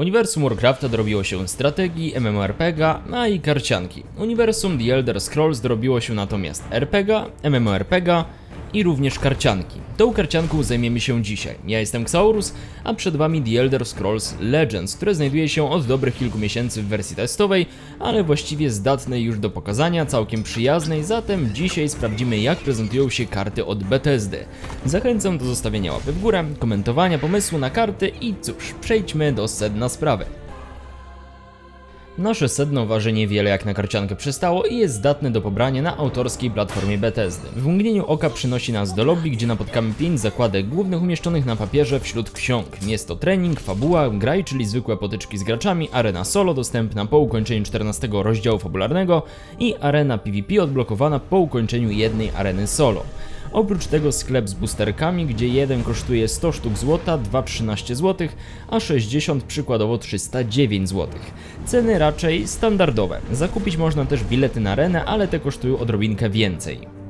Uniwersum Warcrafta dorobiło się strategii, MMORPG, a i karcianki. Uniwersum The Elder Scrolls dorobiło się natomiast RPG, MMORPG i również karcianki. Tą karcianką zajmiemy się dzisiaj. Ja jestem Xaurus, a przed Wami The Elder Scrolls Legends, które znajduje się od dobrych kilku miesięcy w wersji testowej, ale właściwie zdatnej już do pokazania, całkiem przyjaznej, zatem dzisiaj sprawdzimy jak prezentują się karty od Bethesdy. Zachęcam do zostawienia łapy w górę, komentowania pomysłu na karty i cóż, przejdźmy do sedna sprawy. Nasze sedno waży niewiele jak na karciankę przystało i jest zdatne do pobrania na autorskiej platformie Bethesdy. W mgnieniu oka przynosi nas do lobby, gdzie napotkamy 5 zakładek głównych umieszczonych na papierze wśród ksiąg. Jest to trening, fabuła, graj, czyli zwykłe potyczki z graczami, arena solo dostępna po ukończeniu 14 rozdziału fabularnego i arena PvP odblokowana po ukończeniu jednej areny solo. Oprócz tego sklep z boosterkami, gdzie jeden kosztuje 100 sztuk złota, 2 13 zł, a 60 przykładowo 309 zł. Ceny raczej standardowe. Zakupić można też bilety na arenę, ale te kosztują odrobinkę więcej.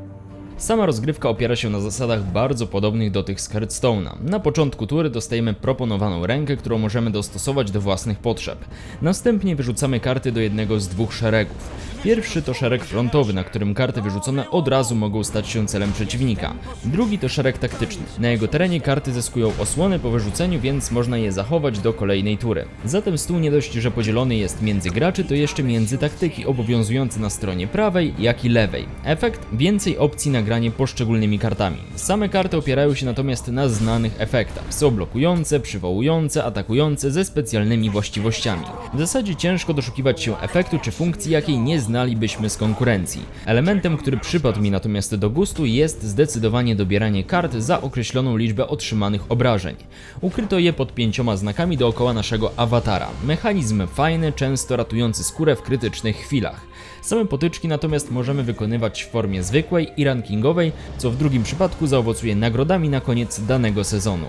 Sama rozgrywka opiera się na zasadach bardzo podobnych do tych z Hearthstone'a. Na początku tury dostajemy proponowaną rękę, którą możemy dostosować do własnych potrzeb. Następnie wyrzucamy karty do jednego z dwóch szeregów. Pierwszy to szereg frontowy, na którym karty wyrzucone od razu mogą stać się celem przeciwnika. Drugi to szereg taktyczny. Na jego terenie karty zyskują osłony po wyrzuceniu, więc można je zachować do kolejnej tury. Zatem stół nie dość, że podzielony jest między graczy, to jeszcze między taktyki obowiązujące na stronie prawej, jak i lewej. Efekt? Więcej opcji na granie poszczególnymi kartami. Same karty opierają się natomiast na znanych efektach. Są blokujące, przywołujące, atakujące ze specjalnymi właściwościami. W zasadzie ciężko doszukiwać się efektu czy funkcji, jakiej nie znalibyśmy z konkurencji. Elementem, który przypadł mi natomiast do gustu jest zdecydowanie dobieranie kart za określoną liczbę otrzymanych obrażeń. Ukryto je pod pięcioma znakami dookoła naszego awatara. Mechanizm fajny, często ratujący skórę w krytycznych chwilach. Same potyczki natomiast możemy wykonywać w formie zwykłej i rankingowej, co w drugim przypadku zaowocuje nagrodami na koniec danego sezonu.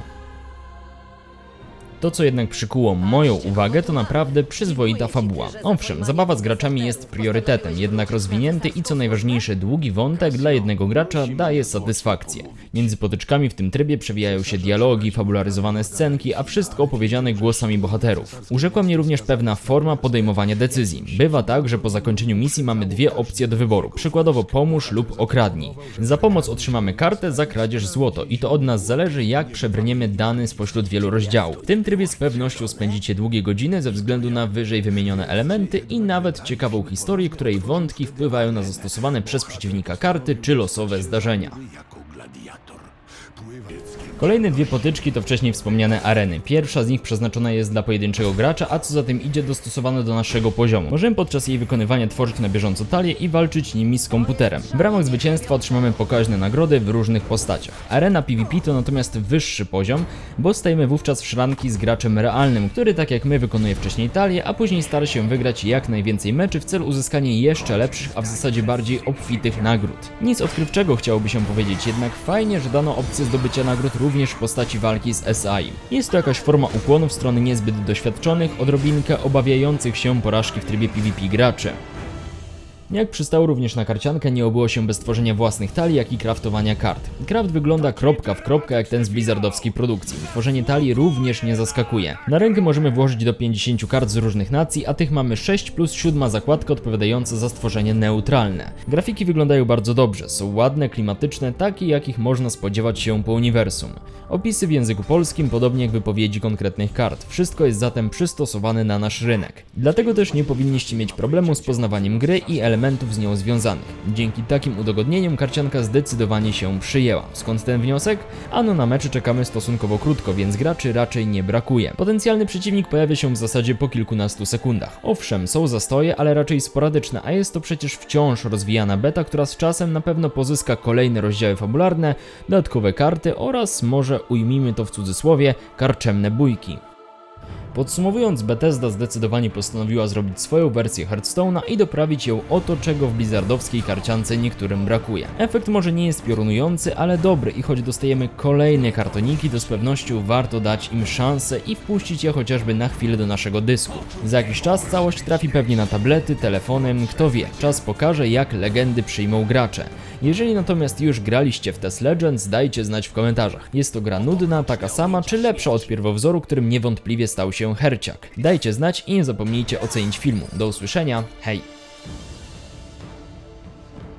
To, co jednak przykuło moją uwagę, to naprawdę przyzwoita fabuła. Owszem, zabawa z graczami jest priorytetem, jednak rozwinięty i co najważniejsze, długi wątek dla jednego gracza daje satysfakcję. Między potyczkami w tym trybie przewijają się dialogi, fabularyzowane scenki, a wszystko opowiedziane głosami bohaterów. Urzekła mnie również pewna forma podejmowania decyzji. Bywa tak, że po zakończeniu misji mamy dwie opcje do wyboru, przykładowo pomóż lub okradnij. Za pomoc otrzymamy kartę, za kradzież złoto i to od nas zależy, jak przebrniemy dany spośród wielu rozdziałów. W tym trybie z pewnością spędzicie długie godziny ze względu na wyżej wymienione elementy i nawet ciekawą historię, której wątki wpływają na zastosowane przez przeciwnika karty czy losowe zdarzenia. Kolejne dwie potyczki to wcześniej wspomniane areny. Pierwsza z nich przeznaczona jest dla pojedynczego gracza, a co za tym idzie dostosowane do naszego poziomu. Możemy podczas jej wykonywania tworzyć na bieżąco talie i walczyć nimi z komputerem. W ramach zwycięstwa otrzymamy pokaźne nagrody w różnych postaciach. Arena PvP to natomiast wyższy poziom, bo stajemy wówczas w szranki z graczem realnym, który tak jak my wykonuje wcześniej talię, a później stara się wygrać jak najwięcej meczy w celu uzyskania jeszcze lepszych, a w zasadzie bardziej obfitych nagród. Nic odkrywczego chciałoby się powiedzieć, jednak fajnie, że dano opcję zdobycia nagród również w postaci walki z SI. Jest to jakaś forma ukłonu w stronę niezbyt doświadczonych, odrobinkę obawiających się porażki w trybie PvP graczy. Jak przystało również na karciankę, nie obyło się bez tworzenia własnych talii, jak i kraftowania kart. Kraft wygląda kropka w kropkę jak ten z blizzardowskiej produkcji. Tworzenie talii również nie zaskakuje. Na rękę możemy włożyć do 50 kart z różnych nacji, a tych mamy 6 plus 7 zakładka odpowiadająca za stworzenie neutralne. Grafiki wyglądają bardzo dobrze, są ładne, klimatyczne, takie jakich można spodziewać się po uniwersum. Opisy w języku polskim, podobnie jak wypowiedzi konkretnych kart. Wszystko jest zatem przystosowane na nasz rynek. Dlatego też nie powinniście mieć problemu z poznawaniem gry i elementów z nią związanych. Dzięki takim udogodnieniom karcianka zdecydowanie się przyjęła. Skąd ten wniosek? Ano na mecze czekamy stosunkowo krótko, więc graczy raczej nie brakuje. Potencjalny przeciwnik pojawia się w zasadzie po kilkunastu sekundach. Owszem, są zastoje, ale raczej sporadyczne, a jest to przecież wciąż rozwijana beta, która z czasem na pewno pozyska kolejne rozdziały fabularne, dodatkowe karty oraz może ujmijmy to w cudzysłowie karczemne bójki. Podsumowując, Bethesda zdecydowanie postanowiła zrobić swoją wersję Hearthstone'a i doprawić ją o to, czego w blizzardowskiej karciance niektórym brakuje. Efekt może nie jest piorunujący, ale dobry i choć dostajemy kolejne kartoniki, to z pewnością warto dać im szansę i wpuścić je chociażby na chwilę do naszego dysku. Za jakiś czas całość trafi pewnie na tablety, telefony, kto wie. Czas pokaże, jak legendy przyjmą gracze. Jeżeli natomiast już graliście w Test Legends, dajcie znać w komentarzach. Jest to gra nudna, taka sama, czy lepsza od pierwowzoru, którym niewątpliwie stał się się Herciak. Dajcie znać i nie zapomnijcie ocenić filmu. Do usłyszenia, hej!